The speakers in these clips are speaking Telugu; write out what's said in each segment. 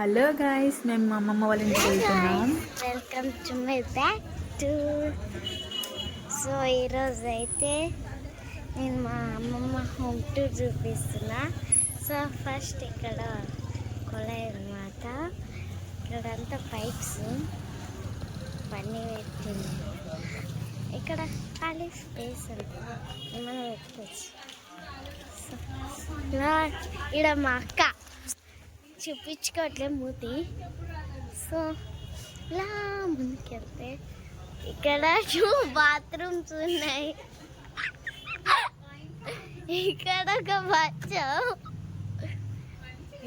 హలో గాయస్ మేము మా అమ్మమ్మ వాళ్ళ ఇంటికి వెళ్తున్నాం. Welcome to my back to so ఈరోజు అయితే నేను మా అమ్మమ్మ హోమ్ టూర్ చూపిస్తున్నా. సో ఫస్ట్ ఇక్కడ కొలాయి అనమాట ఇక్కడంతా పైప్స్ పని పెట్టింది. ఇక్కడ ఖాళీ స్పేస్ అంతా మనం పెట్టుకోవచ్చు ఇలా మా అక్క. చూపించుకోవట్లే మూతి. సో ఇలా ముందుకెళ్తే ఇక్కడ టూ బాత్రూమ్స్ ఉన్నాయి. ఇక్కడ ఒక బచ్చ.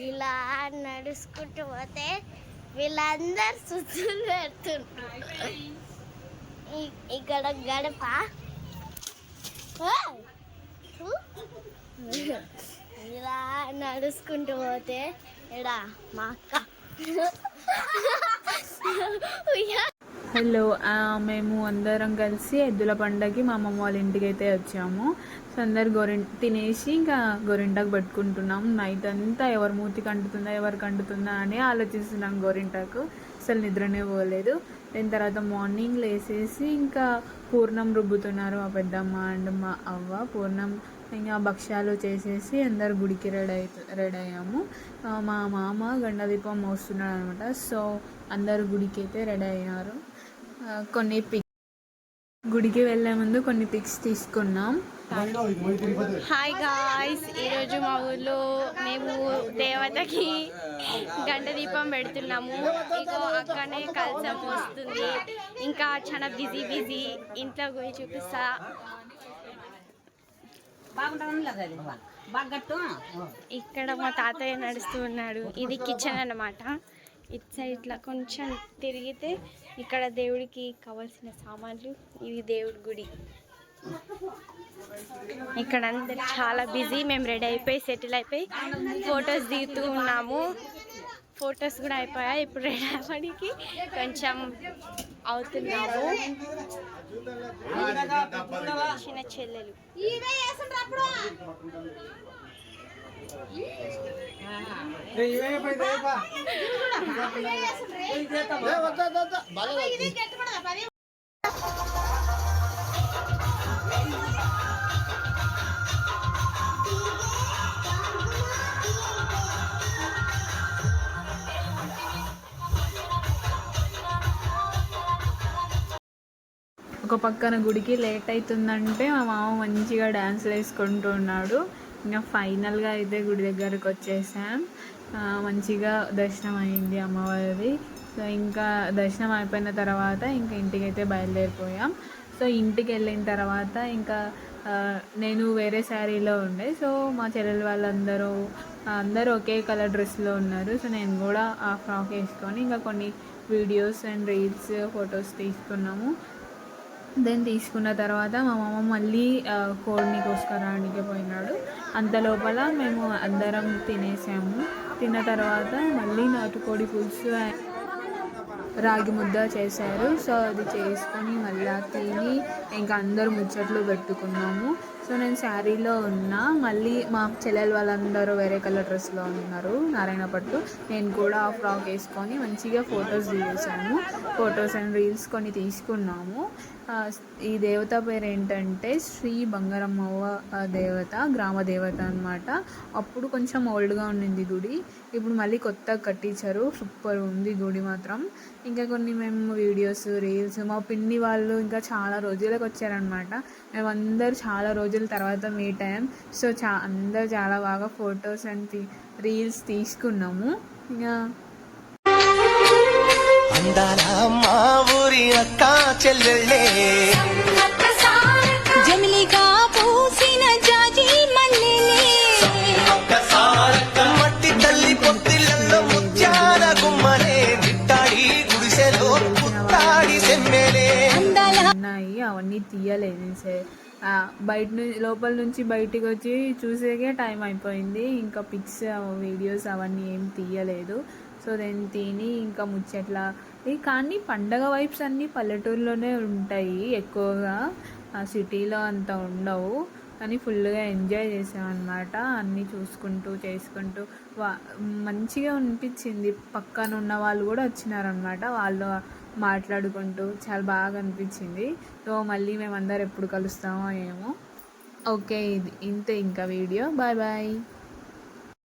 ఇలా నడుచుకుంటూ పోతే వీళ్ళందరు సుత్తులు పెడుతుంటారు ఇక్కడ గడప. ఇలా నడుచుకుంటూ పోతే ఎడా మా అక్క. హలో మేము అందరం కలిసి ఎద్దుల పండగకి మా అమ్మమ్మ వాళ్ళ ఇంటికి అయితే వచ్చాము. సో అందరు గోరిం తినేసి ఇంకా గొరింటాకు పెట్టుకుంటున్నాం. నైట్ అంతా ఎవరి మూతికి అంటుతుందా ఎవరికి అంటుతుందా అని ఆలోచిస్తున్నాం గోరింటాకు. అసలు నిద్రనే పోలేదు. దాని తర్వాత మార్నింగ్ లేసేసి ఇంకా పూర్ణం రుబ్బుతున్నారు మా పెద్దమ్మ అండ్ మా అవ్వ. పూర్ణం ఇంకా భక్ష్యాలు చేసేసి అందరు గుడికి రెడీ అవుతు రెడీ అయ్యాము. మా మామ గండ దీపం మోస్తున్నాడు అనమాట సో అందరు గుడికి అయితే రెడీ అయ్యారు. కొన్ని పిక్ గుడికి వెళ్ళే ముందు కొన్ని పిక్స్ తీసుకున్నాం. హాయ్ గాయ్స్ ఈరోజు మా ఊర్లో మేము దేవతకి గంట దీపం పెడుతున్నాము. ఇగో అక్కనే కలసం వస్తుంది. ఇంకా చాలా బిజీ బిజీ ఇంట్లో పోయి చూపిస్తా. ఇక్కడ మా తాతయ్య నడుస్తూ ఉన్నాడు. ఇది కిచెన్ అన్నమాట. ఇటు సైడ్లో కొంచెం తిరిగితే ఇక్కడ దేవుడికి కావాల్సిన సామాన్లు ఇది దేవుడి గుడి. ఇక్కడ అందరు చాలా బిజీ. మేము రెడీ అయిపోయి సెటిల్ అయిపోయి ఫొటోస్ దిగుతూ ఉన్నాము. ఫొటోస్ కూడా అయిపోయాయి. ఇప్పుడు రెడీ అవ్వడానికి కొంచెం అవుతున్నాము. చిన్న చెల్లెలు. ఒక పక్కన గుడికి లేట్ అవుతుందంటే మా మామ మంచిగా డ్యాన్స్లు వేసుకుంటూ ఉన్నాడు. ఇంకా ఫైనల్గా అయితే గుడి దగ్గరకు వచ్చేసాం. మంచిగా దర్శనం అయింది అమ్మవారిది. సో ఇంకా దర్శనం అయిపోయిన తర్వాత ఇంకా ఇంటికి అయితే బయలుదేరిపోయాం. సో ఇంటికి వెళ్ళిన తర్వాత ఇంకా నేను వేరే శారీలో ఉండే. సో మా చెల్లెలు వాళ్ళందరూ అందరూ ఒకే కలర్ డ్రెస్లో ఉన్నారు. సో నేను కూడా ఆ ఫ్రాక్ వేసుకొని ఇంకా కొన్ని వీడియోస్ అండ్ రీల్స్ ఫొటోస్ తీసుకున్నాము. దెన్ తీసుకున్న తర్వాత మా మామ మళ్ళీ కోడిని కోసుకురావడానికి పోయినాడు. అంత లోపల మేము అందరం తినేసాము. తిన్న తర్వాత మళ్ళీ నాటుకోడి పులుసు రాగి ముద్ద చేశారు. సో అది చేసుకొని మళ్ళీ తిని ఇంకా అందరూ ముచ్చట్లు పెట్టుకున్నాము. సో నేను శారీలో ఉన్నా మళ్ళీ మా చెల్లెలు వాళ్ళందరూ వేరే కలర్ డ్రెస్లో ఉన్నారు నారాయణ పట్టు. నేను కూడా ఆ ఫ్రాక్ వేసుకొని మంచిగా ఫొటోస్ తీసాము ఫొటోస్ అండ్ రీల్స్ కొన్ని తీసుకున్నాము. ఈ దేవత పేరు ఏంటంటే శ్రీ బంగారమ్మవ్వ దేవత గ్రామ దేవత అన్నమాట. అప్పుడు కొంచెం ఓల్డ్గా ఉండింది గుడి. ఇప్పుడు మళ్ళీ కొత్తగా కట్టించారు. సూపర్ ఉంది గుడి మాత్రం. ఇంకా కొన్ని మేము వీడియోస్ రీల్స్ మా పిన్ని వాళ్ళు ఇంకా చాలా రోజులకు వచ్చారనమాట మేమందరూ చాలా రోజులు తర్వాత మీట్ అయ్యాం సో చా అందరు చాలా బాగా ఫొటోస్ అండ్ రీల్స్ తీసుకున్నాము. ఇంకా అందాల మా ఊరి అక్క చెల్లెళ్ళే. జమిలిగా పూసిన జాజి మల్లెలే. మట్టి తల్లి పొత్తిళ్ళల్లో ముత్యాల గుమ్మలే. నిట్టాడి గుడిసెలో పుట్టాడి సెమ్మెలే. అందాల ఉన్నాయి అవన్నీ తీయలేదు సరే. బయట నుంచి లోపల నుంచి బయటికి వచ్చి చూసేకే టైం అయిపోయింది. ఇంకా పిక్స్ వీడియోస్ అవన్నీ ఏం తీయలేదు. సో దెన్ తిని ఇంకా ముచ్చట్లా. కానీ పండగ వైబ్స్ అన్నీ పల్లెటూరులోనే ఉంటాయి ఎక్కువగా. ఆ సిటీలో అంత ఉండవు. కానీ ఫుల్గా ఎంజాయ్ చేసామన్నమాట. అన్నీ చూసుకుంటూ చేసుకుంటూ. వా మంచిగా అనిపించింది. పక్కన ఉన్న వాళ్ళు కూడా వచ్చినారనమాట వాళ్ళు మాట్లాడుకుంటూ చాలా బాగా అనిపించింది. సో మళ్ళీ మేమందరం ఎప్పుడు కలుస్తామో ఏమో. ఓకే ఇది ఇంతే ఇంకా వీడియో. Bye bye.